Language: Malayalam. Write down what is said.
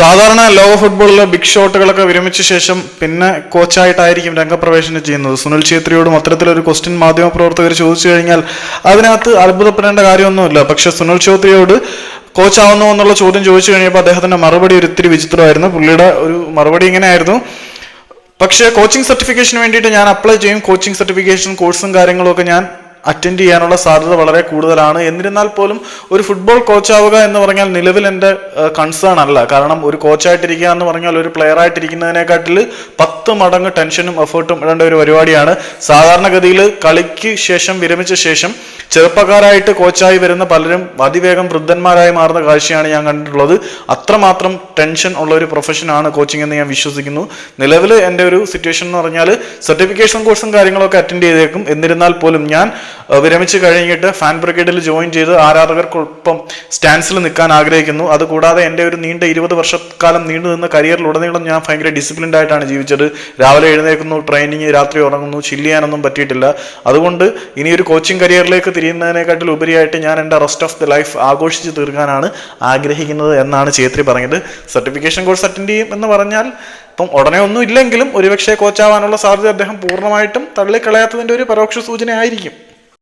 സാധാരണ ലോക ഫുട്ബോളിലെ ബിഗ് ഷോട്ടുകളൊക്കെ വിരമിച്ച ശേഷം പിന്നെ കോച്ചായിട്ടായിരിക്കും രംഗപ്രവേശനം ചെയ്യുന്നത്. സുനിൽ ഛേത്രിയോടും അത്തരത്തിലൊരു ക്വസ്റ്റ്യൻ മാധ്യമപ്രവർത്തകർ ചോദിച്ചു കഴിഞ്ഞാൽ അതിനകത്ത് അത്ഭുതപ്പെടേണ്ട കാര്യമൊന്നുമില്ല. പക്ഷെ സുനിൽ ഛേത്രിയോട് കോച്ചാവുന്നു എന്നുള്ള ചോദ്യം ചോദിച്ചു കഴിഞ്ഞപ്പോൾ അദ്ദേഹത്തിന്റെ മറുപടി ഒരു ഇത്തിരി വിചിത്രമായിരുന്നു. പുള്ളിയുടെ ഒരു മറുപടി ഇങ്ങനെയായിരുന്നു. പക്ഷേ കോച്ചിങ് സർട്ടിഫിക്കേഷന് വേണ്ടിയിട്ട് ഞാൻ അപ്ലൈ ചെയ്യും. കോച്ചിങ് സർട്ടിഫിക്കേഷൻ കോഴ്സും കാര്യങ്ങളും ഒക്കെ ഞാൻ അറ്റൻഡ് ചെയ്യാനുള്ള സാധ്യത വളരെ കൂടുതലാണ്. എന്നിരുന്നാൽ പോലും ഒരു ഫുട്ബോൾ കോച്ചാവുക എന്ന് പറഞ്ഞാൽ നിലവിൽ എന്റെ കൺസേൺ അല്ല. കാരണം ഒരു കോച്ചായിട്ടിരിക്കുക എന്ന് പറഞ്ഞാൽ ഒരു പ്ലെയർ ആയിട്ടിരിക്കുന്നതിനെക്കാട്ടിൽ പത്ത് മടങ്ങ് ടെൻഷനും എഫേർട്ടും ഇടേണ്ട ഒരു പരിപാടിയാണ്. സാധാരണഗതിയിൽ കളിക്ക് ശേഷം വിരമിച്ച ശേഷം ചെറുപ്പക്കാരായിട്ട് കോച്ചായി വരുന്ന പലരും അതിവേഗം വൃദ്ധന്മാരായി മാറുന്ന കാഴ്ചയാണ് ഞാൻ കണ്ടിട്ടുള്ളത്. അത്രമാത്രം ടെൻഷൻ ഉള്ള ഒരു പ്രൊഫഷനാണ് കോച്ചിങ് എന്ന് ഞാൻ വിശ്വസിക്കുന്നു. നിലവിൽ എന്റെ ഒരു സിറ്റുവേഷൻ എന്ന് പറഞ്ഞാൽ സർട്ടിഫിക്കേഷൻ കോഴ്സും കാര്യങ്ങളൊക്കെ അറ്റൻഡ് ചെയ്തേക്കും. എന്നിരുന്നാൽ പോലും ഞാൻ വിരമിച്ച് കഴിഞ്ഞിട്ട് ഫാൻ ബ്രിഗേഡിൽ ജോയിൻ ചെയ്ത് ആരാധകർക്കൊപ്പം സ്റ്റാൻസിൽ നിൽക്കാൻ ആഗ്രഹിക്കുന്നു. അതുകൂടാതെ എന്റെ ഒരു നീണ്ട ഇരുപത് വർഷക്കാലം നീണ്ടു നിന്ന കരിയറിലുടനീളം ഞാൻ ഭയങ്കര ഡിസിപ്ലിൻഡ് ആയിട്ടാണ് ജീവിച്ചത്. രാവിലെ എഴുന്നേൽക്കുന്നു ട്രെയിനിങ് രാത്രി ഉറങ്ങുന്നു ചില്ല് ചെയ്യാനൊന്നും പറ്റിയിട്ടില്ല. അതുകൊണ്ട് ഇനി കോച്ചിങ് കരിയറിലേക്ക് തിരിയുന്നതിനെക്കാട്ടിൽ ഉപരിയായിട്ട് ഞാൻ എന്റെ റെസ്റ്റ് ഓഫ് ദി ലൈഫ് ആഘോഷിച്ച് തീർക്കാനാണ് ആഗ്രഹിക്കുന്നത് എന്നാണ് ചേത്രി പറഞ്ഞത്. സർട്ടിഫിക്കേഷൻ കോഴ്സ് അറ്റൻഡ് ചെയ്യും എന്ന് പറഞ്ഞാൽ ഇപ്പം ഉടനെ ഒന്നും ഇല്ലെങ്കിലും ഒരുപക്ഷെ കോച്ചാവാനുള്ള സാധ്യത അദ്ദേഹം പൂർണമായിട്ടും തള്ളിക്കളയാത്തതിന്റെ ഒരു പരോക്ഷ സൂചനയായിരിക്കും.